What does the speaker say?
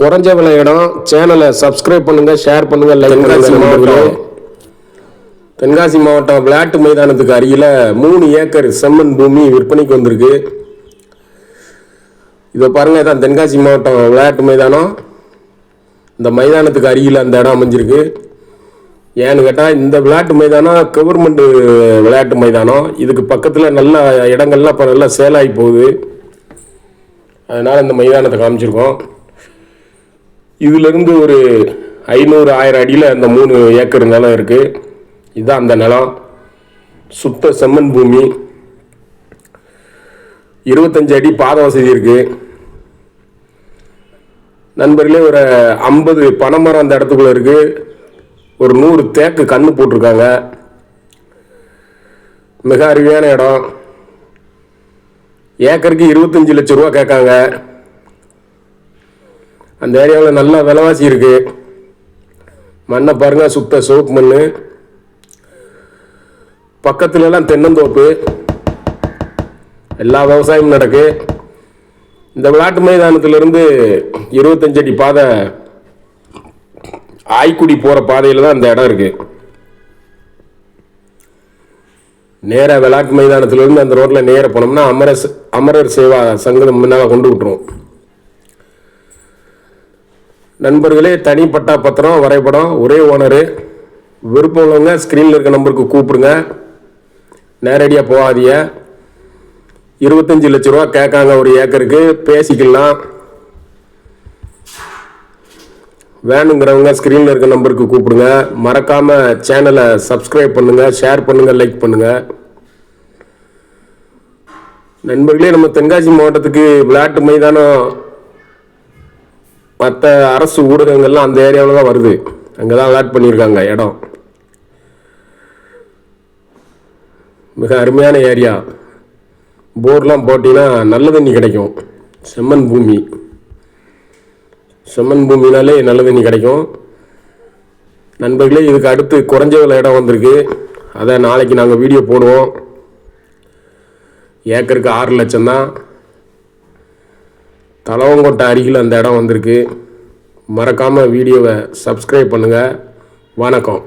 குறைஞ்ச விலை இடம். சேனலை சப்ஸ்கிரைப் பண்ணுங்க ஷேர் பண்ணுங்க லைக் தென்காசி மாவட்டம். தென்காசி மாவட்டம் விளையாட்டு மைதானத்துக்கு அருகில் மூணு ஏக்கர் செம்மண் பூமி விற்பனைக்கு வந்திருக்கு. இதை பாருங்க இதான் தென்காசி மாவட்டம் விளையாட்டு மைதானம். இந்த மைதானத்துக்கு அருகில் அந்த இடம் அமைஞ்சிருக்கு. ஏன்னு கேட்டால் இந்த விளையாட்டு மைதானம் கவர்மெண்ட் விளையாட்டு மைதானம். இதுக்கு பக்கத்தில் நல்ல இடங்கள்லாம் இப்போ நல்லா சேலாகி போகுது. அதனால் இந்த மைதானத்தை காமிச்சிருக்கோம். இதிலிருந்து ஒரு ஐநூறு ஆயிரம் அடியில் அந்த மூணு ஏக்கர் நிலம் இருக்குது இதுதான் அந்த நிலம். சுத்த செம்மண் பூமி. இருபத்தஞ்சு அடி பாத வசதி இருக்குது நண்பர்களே ஒரு ஐம்பது பனைமரம் அந்த இடத்துக்குள்ளே இருக்குது ஒரு நூறு தேக்கு கன்று போட்டிருக்காங்க. மிக அருமையான இடம். ஏக்கருக்கு இருபத்தஞ்சி லட்ச ரூபா கேட்காங்க. அந்த ஏரியாவில் நல்லா விலைவாசி இருக்குது மண்ணை பாருங்க சுத்த சிவப்பு மண் பக்கத்துலலாம் தென்னந்தோப்பு. எல்லா விவசாயமும் நடக்கு. இந்த விளாட்டு மைதானத்திலிருந்து இருபத்தஞ்சு அடி பாதை ஆய்க்குடி போகிற பாதையில் தான் அந்த இடம் இருக்குது நேராக விளாட்டு மைதானத்திலிருந்து அந்த ரோட்டில் நேராக போனோம்னா அமரர் அமரர் சேவா சங்கம் முன்னால் கொண்டு விட்ருவோம் நண்பர்களே தனிப்பட்டா பத்திரம் வரைபடம் ஒரே ஓனரு. விருப்பம் உள்ளவங்க ஸ்க்ரீனில் இருக்க நம்பருக்கு கூப்பிடுங்க. நேரடியாக போகாதீங்க. இருபத்தஞ்சி லட்ச ரூபா கேட்காங்க ஒரு ஏக்கருக்கு பேசிக்கலாம். வேணுங்கிறவங்க ஸ்க்ரீனில் இருக்க நம்பருக்கு கூப்பிடுங்க. மறக்காமல் சேனலை சப்ஸ்கிரைப் பண்ணுங்கள் ஷேர் பண்ணுங்கள் லைக் பண்ணுங்கள் நண்பர்களே நம்ம தென்காசி மாவட்டத்துக்கு விளையாட்டு மைதானம் மற்ற அரசு ஊடகங்கள்லாம் அந்த ஏரியாவில் தான் வருது. அங்கே தான் அலாட் பண்ணியிருக்காங்க இடம். மிக அருமையான ஏரியா. போர்லாம் போட்டிங்கன்னா நல்ல தண்ணி கிடைக்கும். செம்மண் பூமி. செம்மண் பூமினாலே நல்ல தண்ணி கிடைக்கும். நண்பர்களே இதுக்கு அடுத்து குறைஞ்ச விலை இடம் வந்திருக்கு. அதை நாளைக்கு நாங்கள் வீடியோ போடுவோம். ஏக்கருக்கு ஆறு லட்சம் தான். தலவங்கோட்டை அருகில் அந்த இடம் வந்திருக்கு. மறக்காமல் வீடியோவை சப்ஸ்கிரைப் பண்ணுங்கள் வணக்கம்.